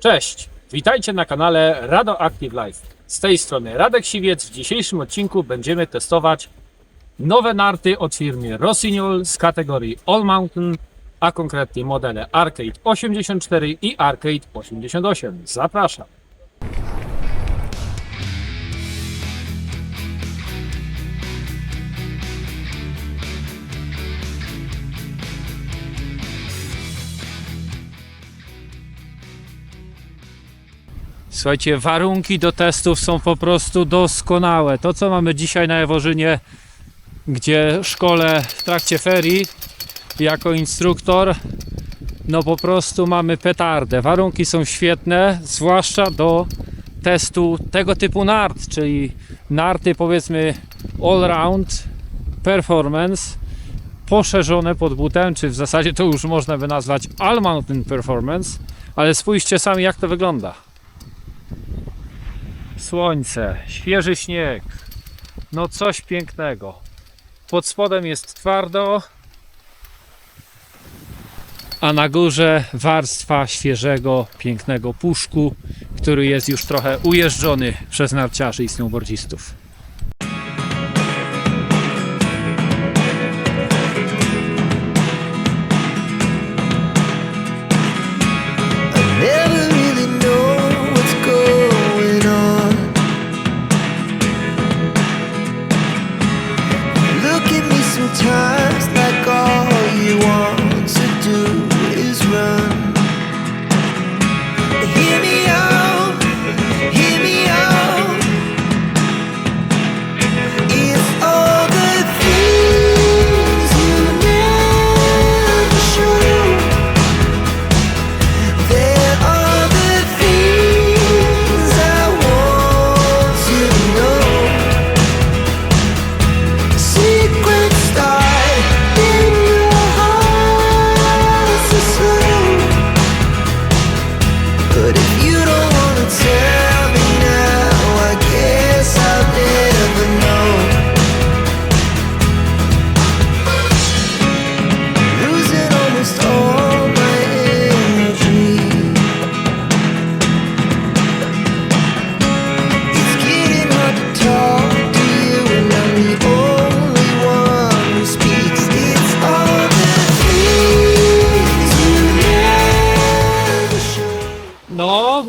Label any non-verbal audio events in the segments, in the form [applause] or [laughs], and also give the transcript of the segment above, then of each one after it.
Cześć, witajcie na kanale Rado Active Life. Z tej strony Radek Siwiec. W dzisiejszym odcinku będziemy testować nowe narty od firmy Rossignol z kategorii All Mountain, a konkretnie modele Arcade 84 i Arcade 88. Zapraszam. Słuchajcie, warunki do testów są po prostu doskonałe. To, co mamy dzisiaj na Eworzynie, gdzie szkole w trakcie ferii jako instruktor, no po prostu mamy petardę. Warunki są świetne, zwłaszcza do testu tego typu nart, czyli narty powiedzmy all-round performance, poszerzone pod butem, czy w zasadzie to już można by nazwać all mountain performance, ale spójrzcie sami jak to wygląda słońce, świeży śnieg. No coś pięknego. Pod spodem jest twardo, a na górze warstwa świeżego, pięknego puszku, który jest już trochę ujeżdżony przez narciarzy i snowboardzistów.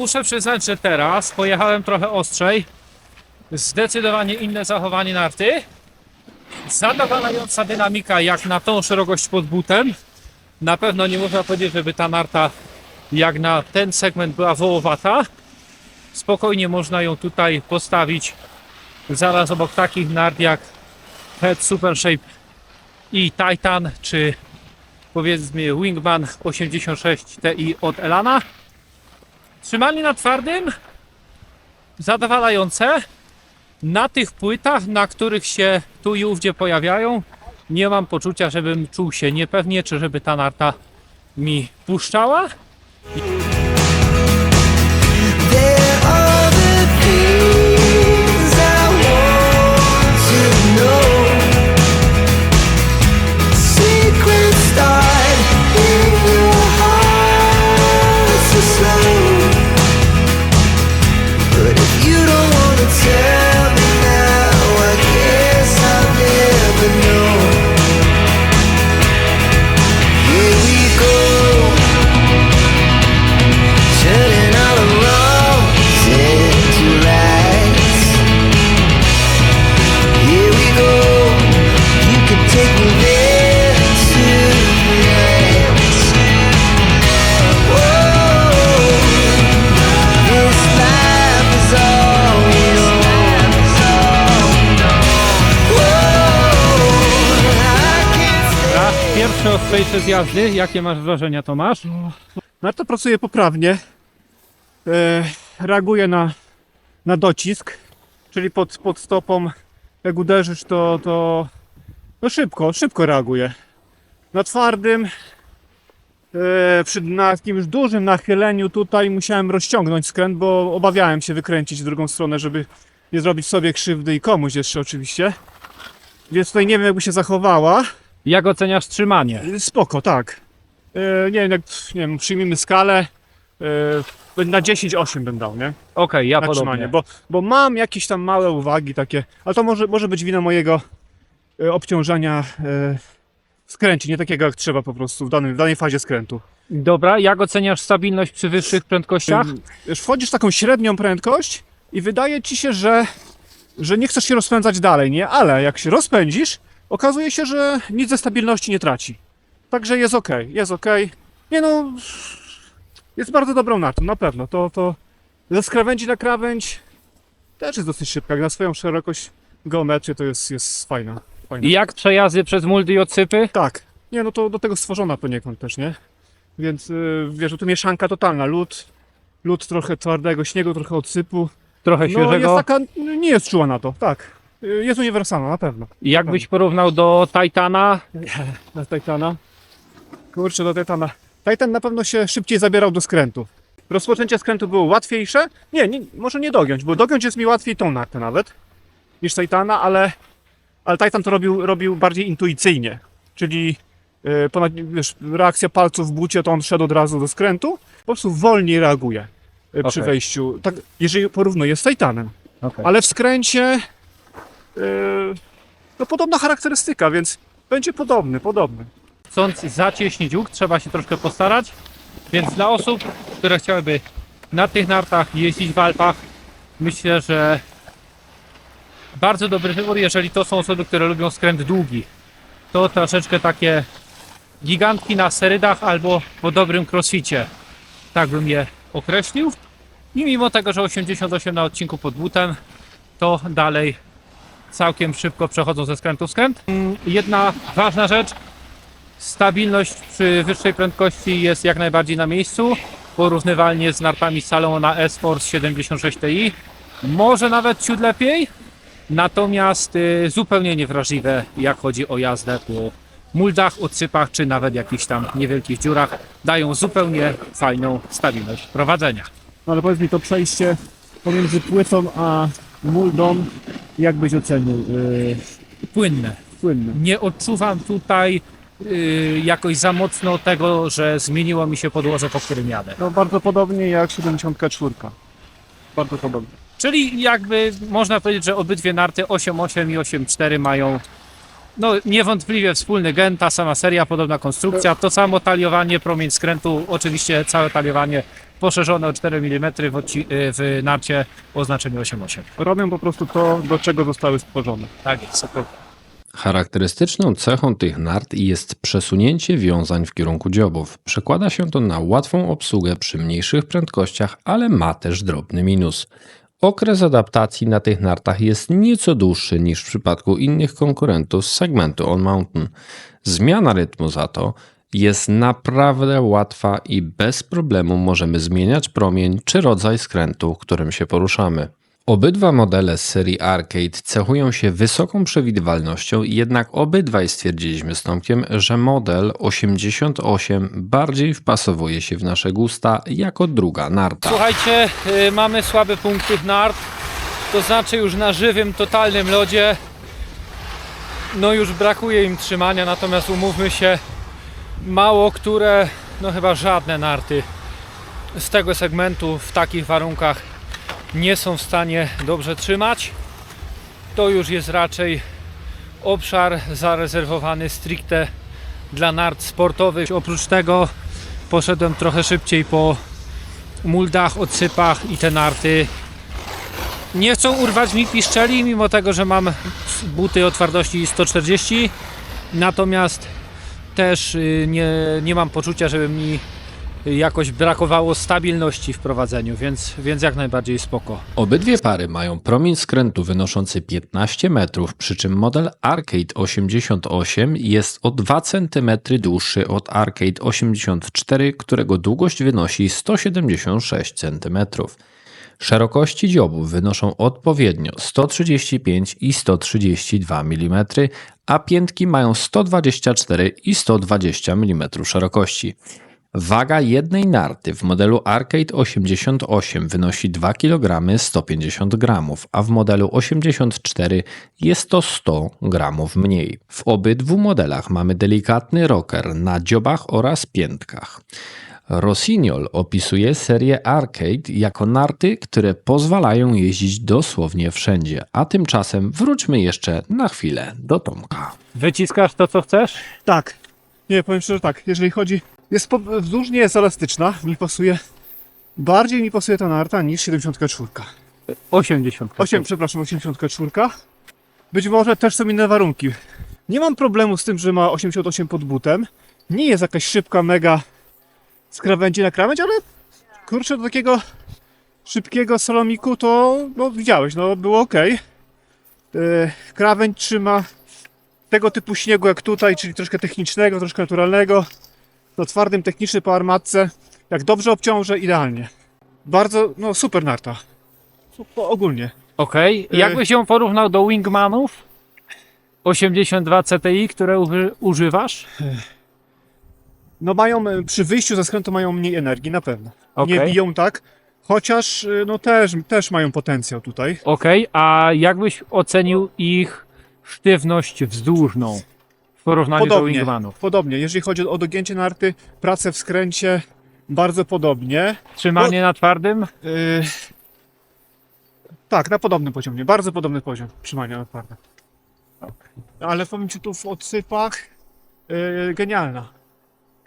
Muszę przyznać, że teraz pojechałem trochę ostrzej. Zdecydowanie inne zachowanie narty. Zadowalająca dynamika jak na tą szerokość pod butem. Na pewno nie można powiedzieć, żeby ta narta jak na ten segment była wołowata. Spokojnie można ją tutaj postawić zaraz obok takich nart jak Head Super Shape i Titan, czy powiedzmy Wingman 86 Ti od Elana. Trzymanie na twardym, zadowalające. Na tych płytach, na których się tu i ówdzie pojawiają, nie mam poczucia, żebym czuł się niepewnie, czy żeby ta narta mi puszczała. Ostrzejsze zjazdy. Jakie masz wrażenia, Tomasz? Narta pracuje poprawnie. E, reaguje na, na docisk, czyli pod, pod stopą, jak uderzysz, to, to no szybko, szybko reaguje. Na twardym, e, przy na jakimś dużym nachyleniu tutaj musiałem rozciągnąć skręt, bo obawiałem się wykręcić w drugą stronę, żeby nie zrobić sobie krzywdy i komuś jeszcze oczywiście. Więc tutaj nie wiem, jakby się zachowała. Jak oceniasz trzymanie? Spoko, tak. E, nie wiem, jak nie wiem, przyjmijmy skalę. E, na 10-8 bym dał, nie? Okej, ja Na podobnie. trzymanie, bo, bo mam jakieś tam małe uwagi takie, ale to może, może być wina mojego e, obciążenia e, w skręcie, nie takiego jak trzeba po prostu w, danym, w danej fazie skrętu. Dobra, jak oceniasz stabilność przy wyższych prędkościach? Ym, Wiesz, wchodzisz w taką średnią prędkość i wydaje ci się, że, że nie chcesz się rozpędzać dalej, nie? Ale jak się rozpędzisz, okazuje się, że nic ze stabilności nie traci. Także jest ok, jest ok. Nie no, jest bardzo dobrą nartą, na pewno. To, to ze skrawędzi na krawędź też jest dosyć szybka. Jak na swoją szerokość geometrii to jest, jest fajna. fajna. I jak przejazdy przez muldy i odsypy? Tak. Nie, no to do tego stworzona poniekąd też, nie? Więc yy, wiesz, że tu mieszanka totalna. Lód, lód trochę twardego śniegu, trochę odsypu. Trochę No jest świeżego. taka, nie jest czuła na to, tak. Jest uniwersalna, na pewno. I Jak byś porównał do Titana? [laughs] Na Titana. Kurczę, do Titana. Titan na pewno się szybciej zabierał do skrętu. Rozpoczęcie skrętu było łatwiejsze. Nie, nie może nie dogiąć, bo dogiąć jest mi łatwiej tą nartę nawet niż Titana, ale, ale Titan to robił, robił bardziej intuicyjnie. Czyli yy, ponad, wiesz, reakcja palców w bucie, to on szedł od razu do skrętu. Po prostu wolniej reaguje yy, przy Okej. wejściu. Tak, jeżeli porównuję z Titanem. Okay. Ale w skręcie no podobna charakterystyka, więc będzie podobny, podobny. Chcąc zacieśnić łuk, trzeba się troszkę postarać. Więc dla osób, które chciałyby na tych nartach jeździć w Alpach, myślę, że bardzo dobry wybór, jeżeli to są osoby, które lubią skręt długi. To troszeczkę takie gigantki na serydach albo po dobrym crossficie. Tak bym je określił. I mimo tego, że 88 na odcinku pod butem, to dalej całkiem szybko przechodzą ze skrętu w skręt. Jedna ważna rzecz, Stabilność przy wyższej prędkości jest jak najbardziej na miejscu, porównywalnie z nartami Salomona S-Force 76 Ti. Może nawet ciut lepiej, natomiast y, zupełnie niewrażliwe jak chodzi o jazdę po muldach, odsypach czy nawet jakichś tam niewielkich dziurach. Dają zupełnie fajną stabilność prowadzenia. No ale powiedz mi, to przejście pomiędzy płytą a muldą, jak byś ocenił? Yy, Płynne. płynne. Nie odczuwam tutaj y, jakoś za mocno tego, że zmieniło mi się podłoże, po którym jadę. No bardzo podobnie jak 74. Bardzo podobnie. Czyli jakby można powiedzieć, że obydwie narty 8.8 i 8.4 mają no niewątpliwie wspólny gen, ta sama seria, podobna konstrukcja, to samo taliowanie, promień skrętu, oczywiście całe taliowanie poszerzone o 4 mm w, odci- y, w narcie o znaczeniu 8.8. Robią po prostu to, do czego zostały stworzone. Tak jest. super. Charakterystyczną cechą tych nart jest przesunięcie wiązań w kierunku dziobów. Przekłada się to na łatwą obsługę przy mniejszych prędkościach, ale ma też drobny minus. Okres adaptacji na tych nartach jest nieco dłuższy niż w przypadku innych konkurentów z segmentu On Mountain. Zmiana rytmu za to jest naprawdę łatwa i bez problemu możemy zmieniać promień czy rodzaj skrętu, którym się poruszamy. Obydwa modele z serii Arcade cechują się wysoką przewidywalnością, jednak obydwaj stwierdziliśmy z Tomkiem, że model 88 bardziej wpasowuje się w nasze gusta jako druga narta. Słuchajcie, y, mamy słaby punkt tych nart, to znaczy już na żywym, totalnym lodzie no już brakuje im trzymania, natomiast umówmy się, mało które, no chyba żadne narty z tego segmentu w takich warunkach nie są w stanie dobrze trzymać. To już jest raczej obszar zarezerwowany stricte dla nart sportowych. Oprócz tego poszedłem trochę szybciej po muldach, odsypach i te narty nie chcą urwać mi piszczeli, mimo tego, że mam buty o twardości 140. Natomiast też y, nie, nie mam poczucia, żeby mi jakoś brakowało stabilności w prowadzeniu, więc, więc jak najbardziej spoko. Obydwie pary mają promień skrętu wynoszący 15 metrów, przy czym model Arcade 88 jest o 2 cm dłuższy od Arcade 84, którego długość wynosi 176 cm. Szerokości dziobów wynoszą odpowiednio 135 i 132 mm, a piętki mają 124 i 120 mm szerokości. Waga jednej narty w modelu Arcade 88 wynosi 2 kg 150 g, a w modelu 84 jest to 100 g mniej. W obydwu modelach mamy delikatny rocker na dziobach oraz piętkach. Rossignol opisuje serię Arcade jako narty, które pozwalają jeździć dosłownie wszędzie. A tymczasem wróćmy jeszcze na chwilę do Tomka. Wyciskasz to, co chcesz? Tak. Nie, powiem szczerze tak, jeżeli chodzi... Jest po, wzdłużnie jest elastyczna, mi pasuje... Bardziej mi pasuje ta narta niż 74. 80. 8, przepraszam, 84. Być może też są inne warunki. Nie mam problemu z tym, że ma 88 pod butem. Nie jest jakaś szybka, mega z krawędzi na krawędź, ale kurczę, do takiego szybkiego salomiku to, no widziałeś, no było ok. Krawędź trzyma tego typu śniegu jak tutaj, czyli troszkę technicznego, troszkę naturalnego. No twardym, techniczny po armatce. Jak dobrze obciążę, idealnie. Bardzo, no super narta. Super, ogólnie. Okej. Y- Jakbyś ją porównał do Wingmanów 82 CTI, które uży, używasz? No mają, e, przy wyjściu ze skrętu mają mniej energii, na pewno. Nie Okej. biją tak, chociaż e, no też, też mają potencjał tutaj. Okej, a jakbyś ocenił ich sztywność wzdłużną w porównaniu do Podobnie, Wingmanów? podobnie. Jeżeli chodzi o dogięcie narty, pracę w skręcie, bardzo podobnie. Trzymanie na twardym? Yy, tak, na podobnym poziomie, bardzo podobny poziom trzymania naprawdę. Ale powiem Ci tu w odsypach, yy, genialna.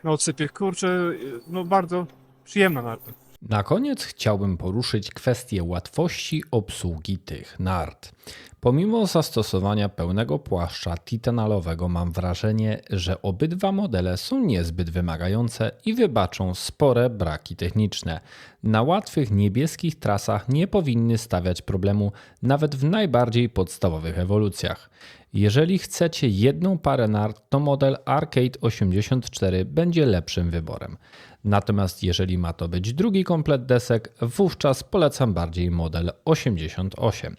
Na odsypie, kurczę, no bardzo przyjemna narta. Na koniec chciałbym poruszyć kwestię łatwości obsługi tych nart. Pomimo zastosowania pełnego płaszcza titanalowego mam wrażenie, że obydwa modele są niezbyt wymagające i wybaczą spore braki techniczne. Na łatwych niebieskich trasach nie powinny stawiać problemu nawet w najbardziej podstawowych ewolucjach. Jeżeli chcecie jedną parę nart, to model Arcade 84 będzie lepszym wyborem. Natomiast jeżeli ma to być drugi komplet desek, wówczas polecam bardziej model 88.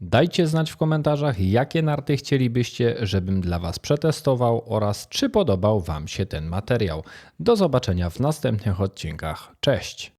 Dajcie znać w komentarzach, jakie narty chcielibyście, żebym dla Was przetestował oraz czy podobał Wam się ten materiał. Do zobaczenia w następnych odcinkach. Cześć!